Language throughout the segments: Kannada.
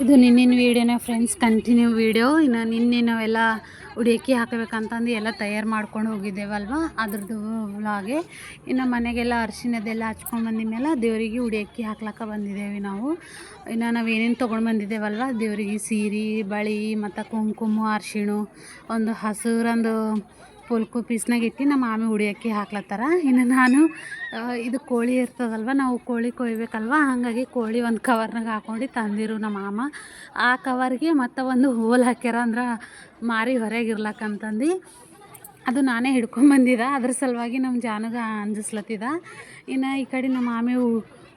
ಇದು ನಿನ್ನಿನ ವೀಡಿಯೋನೇ ಫ್ರೆಂಡ್ಸ್ ಕಂಟಿನ್ಯೂ ವೀಡಿಯೋ ಇನ್ನು ನಿನ್ನೆ ನಾವೆಲ್ಲ ಉಡಿಯಕ್ಕಿ ಹಾಕಬೇಕಂತಂದು ಎಲ್ಲ ತಯಾರು ಮಾಡ್ಕೊಂಡು ಹೋಗಿದ್ದೇವಲ್ವ? ಅದ್ರದ್ದು ಹಾಗೆ ಇನ್ನು ಮನೆಗೆಲ್ಲ ಅರಿಶಿನದೆಲ್ಲ ಹಚ್ಕೊಂಡು ಬಂದ ಮೇಲೆ ದೇವರಿಗೆ ಉಡಿಯಕ್ಕಿ ಹಾಕ್ಲಕ್ಕ ಬಂದಿದ್ದೇವೆ ನಾವು. ಇನ್ನು ನಾವು ಏನೇನು ತೊಗೊಂಡು ಬಂದಿದ್ದೇವಲ್ವ? ದೇವರಿಗೆ ಸೀರೆ, ಬಳಿ ಮತ್ತು ಕುಂಕುಮ, ಅರಿಶಿಣ, ಒಂದು ಹಸಿರಂದು ಪುಲ್ಕು ಪೀಸ್ನಾಗ ಇಟ್ಟು ನಮ್ಮ ಮಾಮಿ ಉಡಿಯಕ್ಕಿ ಹಾಕ್ಲತ್ತಾರ. ಇನ್ನು ನಾನು ಇದು ಕೋಳಿ ಇರ್ತದಲ್ವ, ನಾವು ಕೋಳಿ ಕೊಯ್ಬೇಕಲ್ವ, ಹಾಗಾಗಿ ಕೋಳಿ ಒಂದು ಕವರ್ನಾಗ ಹಾಕೊಂಡು ತಂದಿರು ನಮ್ಮ ಮಾಮ. ಆ ಕವರ್ಗೆ ಮತ್ತು ಒಂದು ಹೋಲ್ ಹಾಕ್ಯಾರ ಅಂದ್ರೆ ಮಾರಿ ಹೊರಗೆ ಇರ್ಲಕ್ಕಂತಂದು ಅದು ನಾನೇ ಹಿಡ್ಕೊಂಬಂದಿದ್ದ ಅದ್ರ ಸಲುವಾಗಿ ನಮ್ಮ ಜಾನಗ ಅಂಜಿಸ್ಲತ್ತಿದ. ಇನ್ನು ಈ ಕಡೆ ನಮ್ಮ ಮಾಮಿ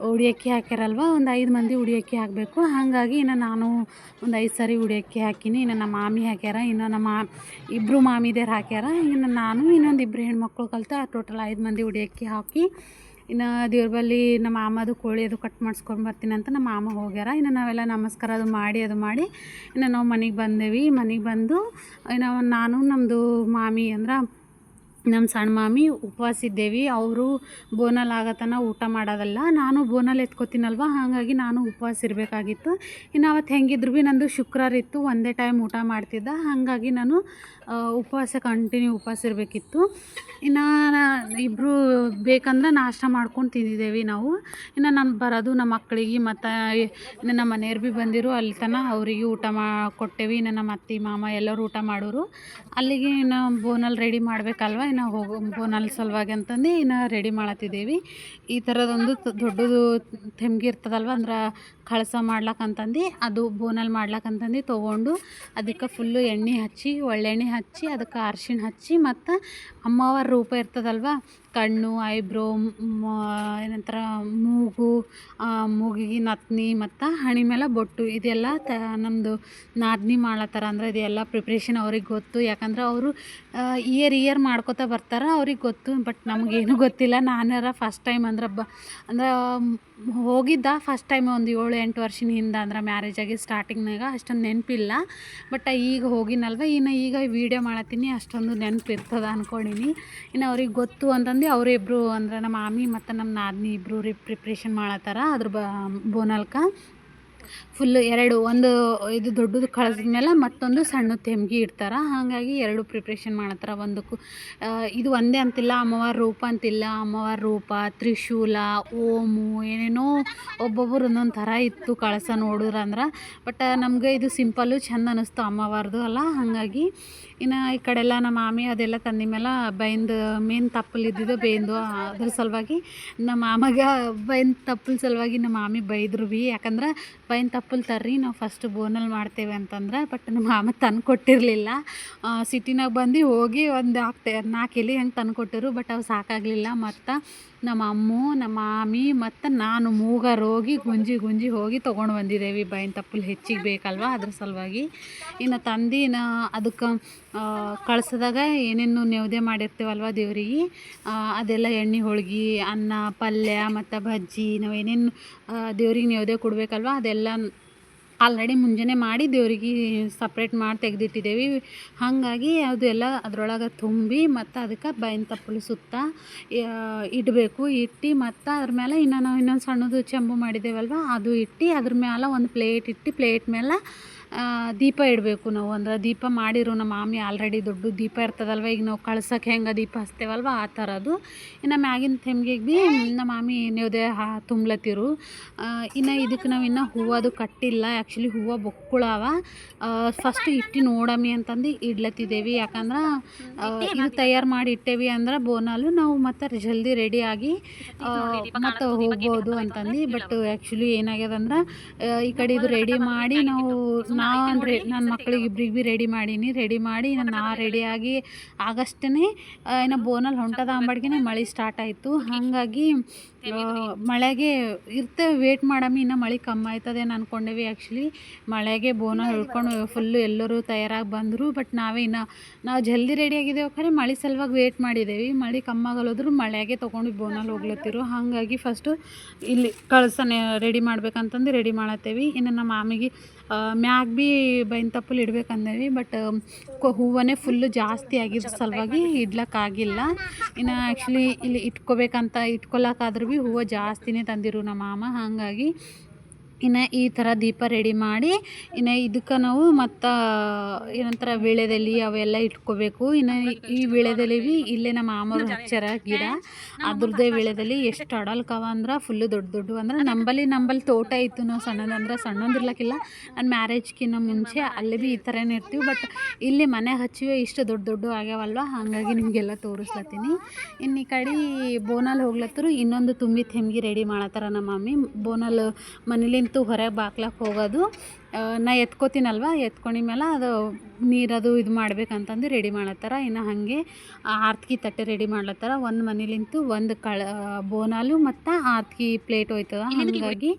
ಉ- ಉಡಿಯಕ್ಕಿ ಹಾಕ್ಯಾರಲ್ವ? ಒಂದು ಐದು ಮಂದಿ ಉಡಿಯಕ್ಕಿ ಹಾಕಬೇಕು. ಹಾಗಾಗಿ ಇನ್ನು ನಾನು ಒಂದು ಐದು ಸರಿ ಉಡಿಯಕ್ಕಿ ಹಾಕಿನಿ. ಇನ್ನು ನಮ್ಮ ಮಾಮಿ ಹಾಕ್ಯಾರ, ಇನ್ನು ನಮ್ಮ ಇಬ್ಬರು ಮಾಮಿದೇರು ಹಾಕ್ಯಾರ. ಇನ್ನು ನಾನು ಇನ್ನೊಂದು ಇಬ್ಬರು ಹೆಣ್ಮಕ್ಳು ಕಲಿತು ಟೋಟಲ್ ಐದು ಮಂದಿ ಉಡಿಯಕ್ಕಿ ಹಾಕಿ, ಇನ್ನು ದೇವ್ರ ಬಳಿ ನಮ್ಮ ಮಾಮದು ಕೋಳಿ ಅದು ಕಟ್ ಮಾಡಿಸ್ಕೊಂಡು ಬರ್ತೀನಿ ಅಂತ ನಮ್ಮ ಮಾಮ ಹೋಗ್ಯಾರ. ಇನ್ನು ನಾವೆಲ್ಲ ನಮಸ್ಕಾರ ಅದು ಮಾಡಿ ಅದು ಮಾಡಿ, ಇನ್ನು ನಾವು ಮನೆಗೆ ಬಂದೇವಿ. ಮನೆಗೆ ಬಂದು, ಇನ್ನು ನಾನು ನಮ್ಮದು ಮಾಮಿ ಅಂದ್ರೆ ನಮ್ಮ ಸಣ್ಣ ಮಾಮಿ ಉಪವಾಸ ಇದ್ದೇವೆ. ಅವರು ಬೋನಲ್ಲಿ ಆಗತನ ಊಟ ಮಾಡೋದಲ್ಲ. ನಾನು ಬೋನಲ್ಲಿ ಎತ್ಕೋತೀನಲ್ವ? ಹಾಗಾಗಿ ನಾನು ಉಪವಾಸ ಇರಬೇಕಾಗಿತ್ತು. ಇನ್ನು ಅವತ್ತು ಹೆಂಗಿದ್ರು ಭೀ ನಂದು ಶುಕ್ರವಾರ ಇತ್ತು. ಒಂದೇ ಟೈಮ್ ಊಟ ಮಾಡ್ತಿದ್ದೆ. ಹಾಗಾಗಿ ನಾನು ಉಪವಾಸ ಕಂಟಿನ್ಯೂ ಉಪವಾಸ ಇರಬೇಕಿತ್ತು. ಇನ್ನು ಇಬ್ಬರು ಬೇಕಂದ್ರೆ ನಾಷ್ಟ ಮಾಡ್ಕೊಂಡು ತಿಂದಿದ್ದೇವೆ ನಾವು. ಇನ್ನು ನಾನು ಬರೋದು ನಮ್ಮ ಮಕ್ಕಳಿಗೆ ಮತ್ತು ಇನ್ನು ನಮ್ಮ ಮನೆಯವ್ರು ಭೀ ಬಂದಿರು, ಅಲ್ಲಿ ತನ ಅವರಿಗೆ ಊಟ ಮಾ, ಕೊಟ್ಟೇವಿ. ಇನ್ನು ನಮ್ಮ ಅತ್ತೆ, ಮಾಮ ಎಲ್ಲರೂ ಊಟ ಮಾಡೋರು. ಅಲ್ಲಿಗೆ ಇನ್ನು ಬೋನಲ್ಲಿ ರೆಡಿ ಮಾಡಬೇಕಲ್ವ? ಇನ್ನು ಹೋಗೋ ಬೋನಲ್ಲಿ ಸಲುವಾಗಿ ಅಂತಂದು ಇನ್ನು ರೆಡಿ ಮಾಡತ್ತಿದ್ದೇವೆ ಈ ಥರದೊಂದು ದೊಡ್ಡದು ತೆಮ್ಗೆ ಇರ್ತದಲ್ವ? ಅಂದ್ರೆ ಕಳಸ ಮಾಡ್ಲಕ್ಕಂತಂದು ಅದು ಬೋನಲ್ಲಿ ಮಾಡ್ಲಕ್ಕಂತಂದು ತೊಗೊಂಡು, ಅದಕ್ಕೆ ಫುಲ್ಲು ಎಣ್ಣೆ ಹಚ್ಚಿ, ಒಳ್ಳೆಣ್ಣೆ ಹಚ್ಚಿ ಅದಕ್ಕೆ ಅರ್ಶಿಣ ಹಚ್ಚಿ ಮತ್ತು ಅಮ್ಮವರ ರೂಪ ಇರ್ತದಲ್ವ? ಕಣ್ಣು, ಐಬ್ರೋ ಏನಂತಾರ, ಮೂಗು ಮೂಗಿಗೆ ನತ್ನಿ ಮತ್ತು ಹಣೆ ಮೇಲೆ ಬೊಟ್ಟು. ಇದೆಲ್ಲ ತ ನಮ್ಮದು ನಾದ್ನಿ ಮಾಡ್ಲತ್ತಾರ ಅಂದ್ರೆ ಇದೆಲ್ಲ ಪ್ರಿಪ್ರೇಷನ್ ಅವ್ರಿಗೆ ಗೊತ್ತು. ಯಾಕಂದ್ರೆ ಅವರು ಇಯರ್ ಇಯರ್ ಮಾಡ್ಕೋತಾ ಬರ್ತಾರೆ, ಅವ್ರಿಗೆ ಗೊತ್ತು. ಬಟ್ ನಮಗೇನು ಗೊತ್ತಿಲ್ಲ. ನಾನಾರ ಫಸ್ಟ್ ಟೈಮ್ ಅಂದ್ರೆ ಬ, ಅಂದ್ರೆ, ಹೋಗಿದ್ದ ಫಸ್ಟ್ ಟೈಮ್ ಒಂದು ಏಳು, ಎಂಟು ವರ್ಷದ ಹಿಂದೆ ಅಂದ್ರೆ ಮ್ಯಾರೇಜ್ ಆಗಿ ಸ್ಟಾರ್ಟಿಂಗ್ನಾಗ ಅಷ್ಟೊಂದು ನೆನಪಿಲ್ಲ. ಬಟ್ ಈಗ ಹೋಗಿನಲ್ವ. ಇನ್ನು ಈಗ ವೀಡಿಯೋ ಮಾಡತ್ತೀನಿ ಅಷ್ಟೊಂದು ನೆನಪಿರ್ತದೆ ಅಂದ್ಕೊಂಡಿನಿ ಇನ್ನು ಅವ್ರಿಗೆ ಗೊತ್ತು ಅಂತಂದು ಅವರಿಬ್ಬರು ಅಂದ್ರೆ ನಮ್ಮ ಮಾಮಿ ಮತ್ತು ನಮ್ಮ ನಾದಿನಿ ಇಬ್ಬರು ರೀ ಪ್ರಿಪ್ರೇಷನ್ ಮಾಡತ್ತಾರ. ಅದ್ರ ಬ ಬೋನಲ್ಕ. ಫುಲ್ಲು ಎರಡು, ಒಂದು ಇದು ದೊಡ್ಡದು ಕಳಸಿದ್ಮೇಲೆ ಮತ್ತೊಂದು ಸಣ್ಣ ತೆಮ್ಗಿ ಇಡ್ತಾರೆ. ಹಾಗಾಗಿ ಎರಡು ಪ್ರಿಪ್ರೇಷನ್ ಮಾಡತ್ತಾರ ಒಂದಕ್ಕೂ. ಇದು ಒಂದೇ ಅಂತಿಲ್ಲ, ಅಮ್ಮವಾರ ರೂಪ ಅಂತಿಲ್ಲ. ಅಮ್ಮವಾರ ರೂಪ, ತ್ರಿಶೂಲ, ಓಮು, ಏನೇನೋ ಒಬ್ಬೊಬ್ಬರು ಒಂದೊಂದು ಥರ ಇತ್ತು ಕಳಸ ನೋಡಿದ್ರಂದ್ರೆ ಬಟ್ ನಮ್ಗೆ ಇದು ಸಿಂಪಲ್ಲು ಚೆಂದ ಅನ್ನಿಸ್ತು ಅಮ್ಮವಾರದು ಅಲ್ಲ. ಹಾಗಾಗಿ ಇನ್ನು ಈ ಕಡೆ ಎಲ್ಲ ನಮ್ಮ ಮಾಮಿ ಅದೆಲ್ಲ ತಂದ ಮೇಲೆ ಬೈಂದು ಮೇನ್ ತಪ್ಪಲು ಇದ್ದಿದ್ದು ಬೇಯ್ದು ಅದ್ರ ಸಲುವಾಗಿ ನಮ್ಮ ಮಾಮಗ ಬೈನ್ ತಪ್ಪಲ ಸಲುವಾಗಿ ನಮ್ಮ ಮಾಮಿ ಬೈದ್ರು ಭೀ. ಯಾಕಂದ್ರೆ ಬೈನ್ ತಪ್ಪಲ್ ತರ್ರಿ, ನಾವು ಫಸ್ಟ್ ಬೋನಲ್ಲಿ ಮಾಡ್ತೇವೆ ಅಂತಂದ್ರೆ ಬಟ್ ನಮ್ಮ ಮಾಮ ತಂದು ಕೊಟ್ಟಿರಲಿಲ್ಲ. ಸಿಟಿನಾಗ ಬಂದು ಹೋಗಿ ಒಂದು ಆಗ್ತೆ ನಾಲ್ಕು ಎಲೆ ಹೆಂಗೆ ತಂದು ಕೊಟ್ಟರು ಬಟ್ ಅವು ಸಾಕಾಗಲಿಲ್ಲ ಮತ್ತು ನಮ್ಮ ಅಮ್ಮು, ನಮ್ಮ ಮಾಮಿ ಮತ್ತು ನಾನು ಮೂಗರ್ ಹೋಗಿ ಗುಂಜಿ ಗುಂಜಿ ಹೋಗಿ ತೊಗೊಂಡು ಬಂದಿದ್ದೇವೆ ಬೈನ್ ತಪ್ಪಲು ಹೆಚ್ಚಿಗೆ ಬೇಕಲ್ವ ಅದ್ರ ಸಲುವಾಗಿ. ಇನ್ನು ತಂದು ಇನ್ನು ಅದಕ್ಕೆ ಕಳ್ಸದಾಗ ಏನೇನು ನೆವದೆ ಮಾಡಿರ್ತೀವಲ್ವ ದೇವ್ರಿಗೆ ಅದೆಲ್ಲ ಎಣ್ಣೆ, ಹೋಳ್ಗೆ, ಅನ್ನ, ಪಲ್ಯ, ಮತ್ತು ಬಜ್ಜಿ ನಾವು ಏನೇನು ದೇವ್ರಿಗೆ ನೆವದೆ ಕೊಡಬೇಕಲ್ವ ಅದೆಲ್ಲ ಆಲ್ರೆಡಿ ಮುಂಜಾನೆ ಮಾಡಿ ದೇವ್ರಿಗೆ ಸಪ್ರೇಟ್ ಮಾಡಿ ತೆಗೆದಿಟ್ಟಿದ್ದೇವೆ. ಹಾಗಾಗಿ ಅದು ಎಲ್ಲ ಅದರೊಳಗೆ ತುಂಬಿ ಮತ್ತು ಅದಕ್ಕೆ ಬೈನ್ ತಪ್ಪಲು ಸುತ್ತ ಇಡಬೇಕು. ಇಟ್ಟು ಮತ್ತು ಅದ್ರ ಮೇಲೆ ಇನ್ನೂ ನಾವು ಇನ್ನೊಂದು ಸಣ್ಣದು ಚೆಂಬು ಮಾಡಿದ್ದೇವಲ್ವ, ಅದು ಇಟ್ಟು ಅದ್ರ ಮೇಲೆ ಒಂದು ಪ್ಲೇಟ್ ಇಟ್ಟು ಪ್ಲೇಟ್ ಮೇಲೆ ದೀಪ ಇಡಬೇಕು ನಾವು. ಅಂದ್ರೆ ದೀಪ ಮಾಡಿರು ನಮ್ಮ ಮಾಮಿ ಆಲ್ರೆಡಿ ದೊಡ್ಡ ದೀಪ ಇರ್ತದಲ್ವ? ಈಗ ನಾವು ಕಳ್ಸಕ್ಕೆ ಹೆಂಗೆ ದೀಪ ಹಚ್ತೇವಲ್ವ? ಆ ಥರದ್ದು ಇನ್ನು ಮ್ಯಾಗಿನ ತೆಮ್ಗೆಗೆ ಭೀ ನಮ್ಮ ಮಾಮಿ ನೈವೇದ್ಯ ಹಾ ತುಂಬ್ಲತ್ತಿರು ಇನ್ನು ಇದಕ್ಕೆ ನಾವು ಇನ್ನೂ ಹೂವದು ಕಟ್ಟಿಲ್ಲ. ಆ್ಯಕ್ಚುಲಿ ಹೂವು ಬೊಕ್ಕುಳವ ಫಸ್ಟ್ ಇಟ್ಟು ನೋಡಮ್ಮಿ ಅಂತಂದು ಇಡ್ಲತ್ತಿದ್ದೇವೆ ಯಾಕಂದ್ರೆ ಇದು ತಯಾರು ಮಾಡಿ ಇಟ್ಟೇವಿ ಅಂದ್ರೆ ಬೋನಲ್ಲೂ ನಾವು ಮತ್ತೆ ಜಲ್ದಿ ರೆಡಿಯಾಗಿ ಮತ್ತೆ ಹೋಗ್ಬೋದು ಅಂತಂದು. ಬಟ್ ಆ್ಯಕ್ಚುಲಿ ಏನಾಗ್ಯದಂದ್ರೆ ಈ ಕಡೆ ಇದು ರೆಡಿ ಮಾಡಿ ನಾವು ನಾನು ರೇ ನನ್ನ ಮಕ್ಳಿಗೆ ಇಬ್ರಿಗೆ ಭೀ ರೆಡಿ ಮಾಡೀನಿ. ರೆಡಿ ಮಾಡಿ ನಾನು ನಾ ರೆಡಿಯಾಗಿ ಆಗಷ್ಟೇ ಏನೋ ಬೋನಲ್ಲಿ ಹೊಂಟದ ಅಂಬಡ್ಗೆ ಮಳೆ ಸ್ಟಾರ್ಟ್ ಆಯಿತು. ಹಾಗಾಗಿ ಮಳೆಗೆ ಇರ್ತೇವೆ ವೇಟ್ ಮಾಡಮ್ಮಿ ಇನ್ನು ಮಳೆ ಕಮ್ಮಿ ಆಯ್ತದೇನು ಅಂದ್ಕೊಂಡೇವಿ ಆ್ಯಕ್ಚುಲಿ ಮಳೆಗೆ ಬೋನ ಹಿಡ್ಕೊಂಡು ಫುಲ್ಲು ಎಲ್ಲರೂ ತಯಾರಾಗಿ ಬಂದರು. ಬಟ್ ನಾವೇ ಇನ್ನು ನಾವು ಜಲ್ದಿ ರೆಡಿ ಆಗಿದ್ದೇವೆ ಖರೆ. ಮಳೆ ಸಲುವಾಗಿ ವೇಟ್ ಮಾಡಿದ್ದೇವೆ. ಮಳೆ ಕಮ್ಮಾಗಲ್ಲೋದ್ರು ಮಳೆಗೆ ತೊಗೊಂಡು ಬೋನಲ್ಲಿ ಹೋಗ್ಲತ್ತಿರು. ಹಾಗಾಗಿ ಫಸ್ಟು ಇಲ್ಲಿ ಕಳ್ಸನೆ ರೆಡಿ ಮಾಡ್ಬೇಕಂತಂದು ರೆಡಿ ಮಾಡತ್ತೇವೆ. ಇನ್ನು ನಮ್ಮ ಮಾಮಿಗೆ ಮ್ಯಾಗ್ ಭೀ ಬೈನ್ ತಪ್ಪಲ್ಲಿ ಇಡ್ಬೇಕಂದೇವಿ, ಬಟ್ ಹೂವನೇ ಫುಲ್ಲು ಜಾಸ್ತಿ ಆಗಿದ್ದ ಸಲುವಾಗಿ ಇಡ್ಲಕ್ಕಾಗಿಲ್ಲ. ಇನ್ನು ಆ್ಯಕ್ಚುಲಿ ಇಲ್ಲಿ ಇಟ್ಕೋಬೇಕಂತ, ಇಟ್ಕೊಳಕ್ಕಾದ್ರೂ ಭೀ ಹೂವು ಜಾಸ್ತಿನೇ ತಂದಿರು ನಮ್ಮ ಮಾಮ, ಹಾಗಾಗಿ ಇನ್ನು ಈ ಥರ ದೀಪ ರೆಡಿ ಮಾಡಿ, ಇನ್ನು ಇದಕ್ಕೆ ನಾವು ಮತ್ತು, ಏನಂತಾರೆ ವೀಳ್ಯದೆಲೆ ಅವೆಲ್ಲ ಇಟ್ಕೋಬೇಕು. ಇನ್ನು ಈ ವೀಳ್ಯದೆಲೆ ಬಿ ಇಲ್ಲೇ ನಮ್ಮ ಮಾಮವ್ರು ಹಚ್ಚಾರ ಗಿಡ. ಅದ್ರದ್ದೇ ವೀಳ್ಯದೆಲೆ ಎಷ್ಟು ಅಡಲ್ಕವ ಅಂದ್ರೆ ಫುಲ್ಲು ದೊಡ್ಡ ದೊಡ್ಡ ಅಂದ್ರೆ ನಂಬಲ್ಲಿ ನಂಬಲ್ಲಿ ತೋಟ ಇತ್ತು ನಾವು ಸಣ್ಣದಂದ್ರೆ ಸಣ್ಣದಿರ್ಲಕ್ಕಿಲ್ಲ ನನ್ನ ಮ್ಯಾರೇಜ್ಕಿನ್ನ ಮುಂಚೆ ಅಲ್ಲಿ ಭೀ ಈ ಥರನೇ ಇರ್ತೀವಿ. ಬಟ್ ಇಲ್ಲಿ ಮನೆ ಹಚ್ಚಿವೆ ಇಷ್ಟು ದೊಡ್ಡ ದೊಡ್ಡ ಆಗ್ಯಾವಲ್ವ? ಹಾಗಾಗಿ ನಿಮಗೆಲ್ಲ ತೋರಿಸ್ಲತ್ತೀನಿ. ಇನ್ನು ಈ ಕಡೆ ಬೋನಲ್ಲಿ ಹೋಗ್ಲತ್ತರು ಇನ್ನೊಂದು ತುಂಬಿ ತೆಮ್ಗಿ ರೆಡಿ ಮಾಡತ್ತಾರ ನಮ್ಮ ಮಮ್ಮಿ ಬೋನಲ್ ಮನೇಲಿಂತು ಹೊರಗೆ ಬಾಕ್ಲಕ್ಕೆ ಹೋಗೋದು. ನಾ ಎತ್ಕೋತೀನಲ್ವ? ಎತ್ಕೊಂಡಿದ್ಮೇಲೆ ಅದು ನೀರದು ಇದು ಮಾಡ್ಬೇಕಂತಂದು ರೆಡಿ ಮಾಡತ್ತಾರ. ಇನ್ನು ಹಾಗೆ ಆರ್ತಿಗೆ ತಟ್ಟೆ ರೆಡಿ ಮಾಡ್ಲತ್ತಾರ. ಒಂದು ಮನೇಲಿಂತು ಒಂದು ಕಳ ಬೋನಾಲು ಮತ್ತು ಆರ್ತಿಗೆ ಪ್ಲೇಟ್ ಹೋಯ್ತದ. ಹಾಗಾಗಿ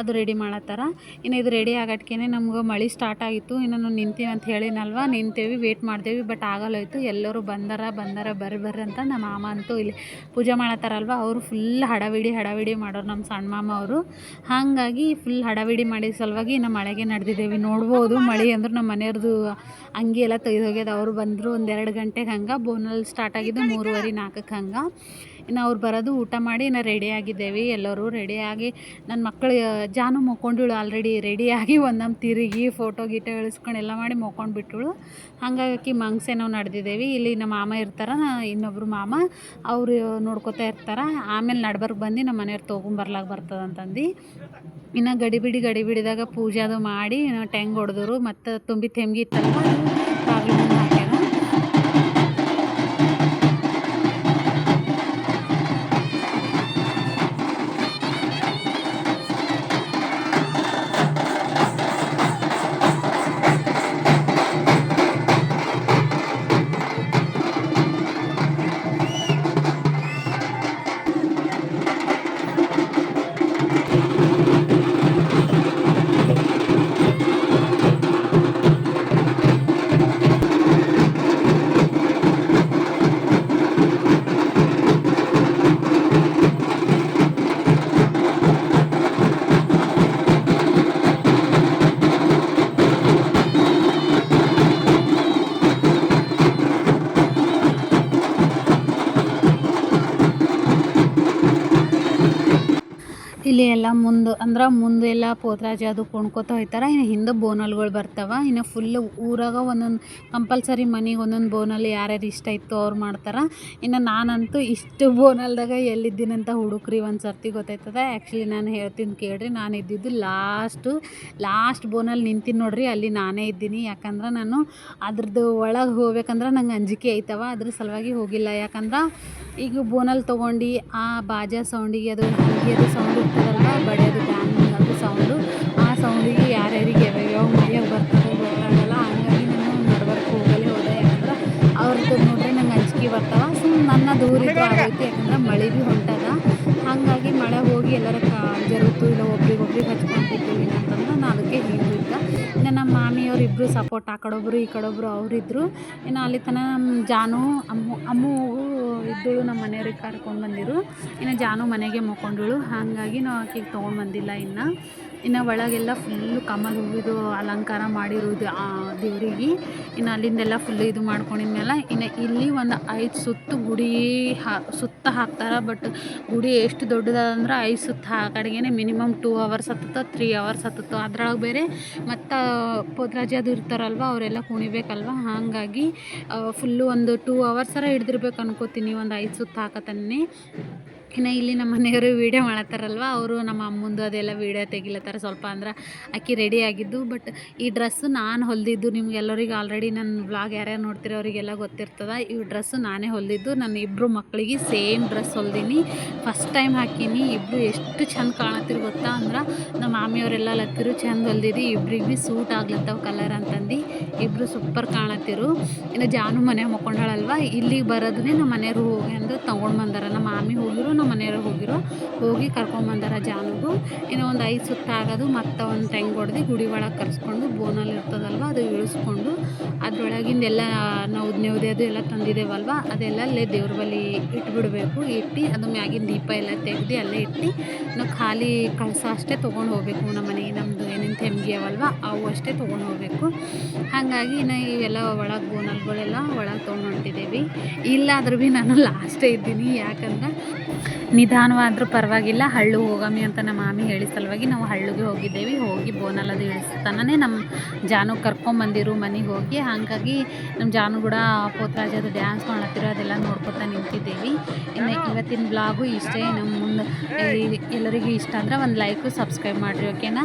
ಅದು ರೆಡಿ ಮಾಡತ್ತಾರ. ಇನ್ನು ಇದು ರೆಡಿ ಆಗಟ್ಕೇನೆ ನಮ್ಗೆ ಮಳೆ ಸ್ಟಾರ್ಟ್ ಆಗಿತ್ತು. ಇನ್ನು ನಾವು ನಿಂತೀವಿ ಅಂತ ಹೇಳಿನಲ್ವ? ನಿಂತೇವಿ ವೇಟ್ ಮಾಡ್ದೇವಿ ಬಟ್ ಆಗಲ್ಲೋಯ್ತು. ಎಲ್ಲರೂ ಬಂದಾರ ಬಂದಾರ ಬರ್ರಿ ಬರ್ರಿ ಅಂತ ನಮ್ಮ ಮಾಮ ಅಂತೂ ಇಲ್ಲಿ ಪೂಜೆ ಮಾಡತ್ತಾರಲ್ವ? ಅವರು ಫುಲ್ ಹಡವಿಡಿ ಹಡವಿಡಿ ಮಾಡೋರು ನಮ್ಮ ಸಣ್ಣ ಮಾಮ ಅವರು. ಹಾಗಾಗಿ ಫುಲ್ ಹಡವಿಡಿ ಮಾಡಿದ ಸಲುವಾಗಿ ನಮ್ಮ ಮಳೆಗೆ ನಡೆದಿದ್ದೇವೆ ನೋಡ್ಬೋದು, ಮಳೆ ಅಂದ್ರೆ ನಮ್ಮ ಮನೆಯವ್ರದ್ದು ಅಂಗಿ ಎಲ್ಲ ತೆಗೆದು ಹೋಗ್ಯದ. ಅವರು ಬಂದರು ಒಂದೆರಡು ಗಂಟೆಗೆ ಹಂಗೆ. ಬೋನಲ್ಲಿ ಸ್ಟಾರ್ಟ್ ಆಗಿದ್ದು ಮೂರುವರೆ ನಾಲ್ಕಕ್ಕೆ ಹಂಗೆ. ಇನ್ನು ಅವ್ರು ಬರೋದು ಊಟ ಮಾಡಿ ಇನ್ನು ರೆಡಿ ಆಗಿದ್ದೇವೆ. ಎಲ್ಲರೂ ರೆಡಿಯಾಗಿ ನನ್ನ ಮಕ್ಕಳು, ಜಾನು ಮಕ್ಕೊಂಡಿಳು ಆಲ್ರೆಡಿ ರೆಡಿಯಾಗಿ ಒಂದೊಂದು ತಿರುಗಿ ಫೋಟೋ ಗೀಟೋ ಇಳಿಸ್ಕೊಂಡು ಎಲ್ಲ ಮಾಡಿ ಮಕ್ಕೊಂಡು ಬಿಟ್ಟಳು ಹಾಗಾಗಿ ಮಂಗ್ಸೆ ನಾವು ನಡೆದಿದ್ದೇವೆ. ಇಲ್ಲಿ ನಮ್ಮ ಮಾಮ ಇರ್ತಾರೆ ಇನ್ನೊಬ್ಬರು ಮಾಮ, ಅವರು ನೋಡ್ಕೊತಾ ಇರ್ತಾರೆ. ಆಮೇಲೆ ನಡ್ಬರ್ಕ್ ಬಂದು ನಮ್ಮ ಮನೆಯವ್ರು ತೊಗೊಂಬರ್ಲಾಗ ಬರ್ತದಂತಂದು ಇನ್ನು ಗಡಿಬಿಡಿ ಗಡಿಬಿಡಿದಾಗ ಪೂಜೆ ಅದು ಮಾಡಿ ಟೆಂಗ್ ಹೊಡೆದ್ರು, ಮತ್ತು ತುಂಬಿ ಇತ್ತಲ್ವ? ಇಲ್ಲಿ ಎಲ್ಲ ಮುಂದೆ, ಅಂದ್ರೆ ಮುಂದೆ ಎಲ್ಲ ಪೋತ್ರಾಜಿ ಅದು ಕೊಂಡ್ಕೊತ ಹೋಯ್ತಾರ. ಇನ್ನು ಹಿಂದೆ ಬೋನಲ್ಗಳು ಬರ್ತಾವೆ. ಇನ್ನು ಫುಲ್ ಊರಾಗ ಒಂದೊಂದು ಕಂಪಲ್ಸರಿ ಮನೆಗೆ ಒಂದೊಂದು ಬೋನಲ್ಲಿ ಯಾರ್ಯಾರು ಇಷ್ಟ ಇತ್ತು ಅವ್ರು ಮಾಡ್ತಾರೆ. ಇನ್ನು ನಾನಂತೂ ಇಷ್ಟು ಬೋನಲ್ದಾಗ ಎಲ್ಲಿದ್ದೀನಂತ ಹುಡುಕ್ರಿ ಒಂದು ಸರ್ತಿ ಗೊತ್ತಾಯ್ತದ. ಆ್ಯಕ್ಚುಲಿ ನಾನು ಹೇಳ್ತೀನಿ ಕೇಳ್ರಿ, ನಾನು ಇದ್ದಿದ್ದು ಲಾಸ್ಟು ಲಾಸ್ಟ್ ಬೋನಲ್ಲಿ ನಿಂತೀನಿ ನೋಡ್ರಿ, ಅಲ್ಲಿ ನಾನೇ ಇದ್ದೀನಿ. ಯಾಕಂದ್ರೆ ನಾನು ಅದ್ರದ್ದು ಒಳಗೆ ಹೋಗ್ಬೇಕಂದ್ರೆ ನಂಗೆ ಅಂಜಿಕೆ ಆಯ್ತವ ಅದ್ರ ಸಲುವಾಗಿ ಹೋಗಿಲ್ಲ. ಯಾಕಂದ್ರೆ ಈಗ ಬೋನಲ್ಲಿ ತೊಗೊಂಡು ಆ ಬಾಜಾ ಸೌಂಡಿಗೆ ಅದು ಅದು ಸೌಂಡ್ ಇರ್ತದಲ್ಲ ಬಡಿಯೋದು ಬ್ಯಾಂಗ್ ಅದು ಸೌಂಡು ಆ ಸೌಂಡಿಗೆ ಯಾರ್ಯಾರಿಗೆ ಯಾವ್ಯಾವ ಮನೆಯಾಗ ಬರ್ತದೆ ಗೊತ್ತಾಗಲ್ಲ. ಹಂಗಾಗಿ ನಾನು ನಡ್ಬರ್ಕ್ ಹೋಗಲಿ ಹೋದೆ. ಯಾಕಂದ್ರೆ ಅವ್ರದ್ದು ನೋಡ್ರೆ ನಂಗೆ ಅಂಜಿಕೆ ಬರ್ತಾವ. ಸುಮ್ಮನೆ ನನ್ನ ದೂರ ಇದು ಆಗೈತಿ ಯಾಕಂದ್ರೆ ಮಳೆ ಭೀ ಹೊಂಟದ. ಹಾಗಾಗಿ ಮಳೆ ಹೋಗಿ ಎಲ್ಲರ ಕಾ ಜರುತ್ತು ಇಲ್ಲ ಒಬ್ರಿಗೊಬ್ರಿಗೆ ಹಚ್ಕೊಂಡು ಹೋಗ್ತೀವಿ ಅಂತಂದ್ರೆ ನಾನು ಅದಕ್ಕೆ ಹಿಂದಿದ್ದ. ಇನ್ನು ನಮ್ಮ ಇಬ್ಬರು ಸಪೋರ್ಟ್ ಆ ಕಡೊಬ್ಬರು ಈ ಕಡೊಬ್ಬರು ಅವರಿದ್ದರು ಇನ್ನು ಅಲ್ಲಿ ತನಕ ಜಾನು, ಅಮ್ಮು ಅಮ್ಮ ಇದ್ದಳು ನಮ್ಮ ಮನೆಯವ್ರಿಗೆ ಕರ್ಕೊಂಡು ಬಂದಿರು. ಇನ್ನು ಜಾನು ಮನೆಗೆ ಮುಕ್ಕೊಂಡಳು ಹಾಗಾಗಿ ನಾವು ಆಕೆಗೆ ತೊಗೊಂಡು ಬಂದಿಲ್ಲ ಇನ್ನು. ಇನ್ನು ಒಳಗೆಲ್ಲ ಫುಲ್ಲು ಕಮಲ್ ಹೂವಿದು ಅಲಂಕಾರ ಮಾಡಿರೋದು ಆ ದೇವರಿಗೆ. ಇನ್ನು ಅಲ್ಲಿಂದೆಲ್ಲ ಫುಲ್ಲು ಇದು ಮಾಡ್ಕೊಂಡಿದ್ಮೇಲೆ ಇನ್ನು ಇಲ್ಲಿ ಒಂದು ಐದು ಸುತ್ತು ಗುಡಿ ಹಾ, ಸುತ್ತ ಹಾಕ್ತಾರೆ ಬಟ್ ಗುಡಿ ಎಷ್ಟು ದೊಡ್ಡದಂದ್ರೆ ಐದು ಸುತ್ತ ಹಾಕಡ್ಗೆ ಮಿನಿಮಮ್ ಟೂ ಅವರ್ಸ್ ಹತ್ತುತ್ತ ತ್ರೀ ಅವರ್ಸ್ ಹತ್ತುತ್ತ, ಅದ್ರೊಳಗೆ ಬೇರೆ ಮತ್ತು ಪೋತ್ರಾಜಿ ಅದು ಇರ್ತಾರಲ್ವ, ಅವರೆಲ್ಲ ಕುಣಿಬೇಕಲ್ವ, ಹಾಗಾಗಿ ಫುಲ್ಲು ಒಂದು ಟೂ ಅವರ್ಸರ ಹಿಡ್ದಿರ್ಬೇಕು ಅನ್ಕೋತೀನಿ ಒಂದು ಐದು ಸುತ್ತು ಹಾಕತನ್ನೇ. ಇನ್ನು ಇಲ್ಲಿ ನಮ್ಮ ಮನೆಯವರು ವೀಡಿಯೋ ಮಾಡತ್ತಾರಲ್ವ ಅವರು ನಮ್ಮ ಅಮ್ಮಂದು ಅದೆಲ್ಲ ವೀಡಿಯೋ ತೆಗಿಲತ್ತಾರ ಸ್ವಲ್ಪ ಅಂದ್ರೆ ಅಕ್ಕಿ ರೆಡಿ ಆಗಿದ್ದು. ಬಟ್ ಈ ಡ್ರೆಸ್ಸು ನಾನು ಹೊಲಿದಿದ್ದು ನಿಮ್ಗೆಲ್ಲರಿಗೆ ಆಲ್ರೆಡಿ ನನ್ನ ವ್ಲಾಗ್ ಯಾರ್ಯಾರು ನೋಡ್ತೀರೋ ಅವರಿಗೆಲ್ಲ ಗೊತ್ತಿರ್ತದೆ. ಈ ಡ್ರೆಸ್ಸು ನಾನೇ ಹೊಲಿದಿದ್ದು. ನನ್ನ ಇಬ್ಬರು ಮಕ್ಕಳಿಗೆ ಸೇಮ್ ಡ್ರೆಸ್ ಹೊಲ್ದೀನಿ. ಫಸ್ಟ್ ಟೈಮ್ ಹಾಕೀನಿ. ಇಬ್ಬರು ಎಷ್ಟು ಚಂದ ಕಾಣತ್ತಿರು ಗೊತ್ತಾ ಅಂದ್ರೆ ನಮ್ಮ ಮಾಮಿಯವರೆಲ್ಲ ಲತ್ತಿರು ಚಂದ ಹೊಲ್ದಿದ್ದು ಇಬ್ರಿಗೆ ಭೀ ಸೂಟ್ ಆಗ್ಲತ್ತವ ಕಲರ್ ಅಂತಂದು. ಇಬ್ಬರು ಸೂಪರ್ ಕಾಣತ್ತಿರು. ಇನ್ನು ಜಾನು ಮನೆ ಮಕ್ಕೊಂಡಾಳಲ್ವ. ಇಲ್ಲಿಗೆ ಬರೋದನ್ನೇ ನಮ್ಮ ಮನೆಯವರು ಹೋಗಿ ಅಂದ್ರೆ ತೊಗೊಂಡು ಬಂದಾರ. ನಮ್ಮ ಮಾಮಿ ಹೋಗಿರು. ನಮ್ಮ ಮನೆಯವ್ರು ಹೋಗಿರೋ, ಹೋಗಿ ಕರ್ಕೊಂಬಂದಾರ ಜಾನುಗೂ. ಇನ್ನು ಒಂದು ಐದು ಸುತ್ತ ಆಗೋದು, ಮತ್ತೆ ಒಂದು ಟೆಂಗ್ ಹೊಡೆದು ಗುಡಿ ಒಳಗೆ ಕರೆಸ್ಕೊಂಡು ಬೋನಲ್ಲಿ ಇರ್ತದಲ್ವ, ಅದು ಇಳಿಸ್ಕೊಂಡು ಅದ್ರೊಳಗಿಂದೆಲ್ಲ ನಾವು ನೆವದೆ ಅದು ಎಲ್ಲ ತಂದಿದ್ದೇವಲ್ವ ಅದೆಲ್ಲ ಅಲ್ಲೇ ದೇವ್ರ ಬಳಿ ಇಟ್ಬಿಡಬೇಕು. ಇಟ್ಟು ಅದು ಮ್ಯಾಗಿನ ದೀಪ ಎಲ್ಲ ತೆಗ್ದು ಅಲ್ಲೇ ಇಟ್ಟು ನಾವು ಖಾಲಿ ಕಳಸ ಅಷ್ಟೇ ತೊಗೊಂಡು ಹೋಗಬೇಕು ನಮ್ಮ ಮನೆಗೆ ನಮ್ಮದು ಏನೇನು ನಿಂತು ಹೆಮ್ಗಿಯವಲ್ವ ಅವು ಅಷ್ಟೇ ತೊಗೊಂಡು ಹೋಗಬೇಕು. ಹಾಗಾಗಿ ನಾ ಇವೆಲ್ಲ ಒಳಗೆ ಬೋನಲ್ಗಳೆಲ್ಲ ಒಳಗೆ ತೊಗೊಂಡು ಹೊಂಟಿದ್ದೇವೆ ಇಲ್ಲಾದ್ರೂ ಭೀ ನಾನು ಲಾಸ್ಟೇ ಇದ್ದೀನಿ, ಯಾಕಂದ್ರೆ ನಿಧಾನವಾದರೂ ಪರವಾಗಿಲ್ಲ. ಹಳ್ಳು ಹೋಗಮಿ ಅಂತ ನಮ್ಮ ಮಾಮಿ ಹೇಳಿ ಸಲುವಾಗಿ ನಾವು ಹಳ್ಳಿಗೆ ಹೋಗಿದ್ದೇವೆ. ಹೋಗಿ ಬೋನಲ್ ಅದು ಇಳಿಸ್ತಾನೆ ನಮ್ಮ ಜಾನು ಕರ್ಕೊಂಬಂದಿರು ಮನೆಗೆ ಹೋಗಿ. ಹಾಗಾಗಿ ನಮ್ಮ ಜಾನು ಕೂಡ ಪೋತ್ರಾಜದು ಡ್ಯಾನ್ಸ್ ಮಾಡತ್ತಿರೋ ಅದೆಲ್ಲ ನೋಡ್ಕೊತಾ ನಿಂತಿದ್ದೀವಿ. ಇನ್ನು ಇವತ್ತಿನ ಬ್ಲಾಗು ಇಷ್ಟೇ. ನಮ್ಮ ಮುಂದೆ ಎಲ್ಲರಿಗೂ ಇಷ್ಟ ಅಂದ್ರೆ ಒಂದು ಲೈಕು ಸಬ್ಸ್ಕ್ರೈಬ್ ಮಾಡಿರಿ ಓಕೆನಾ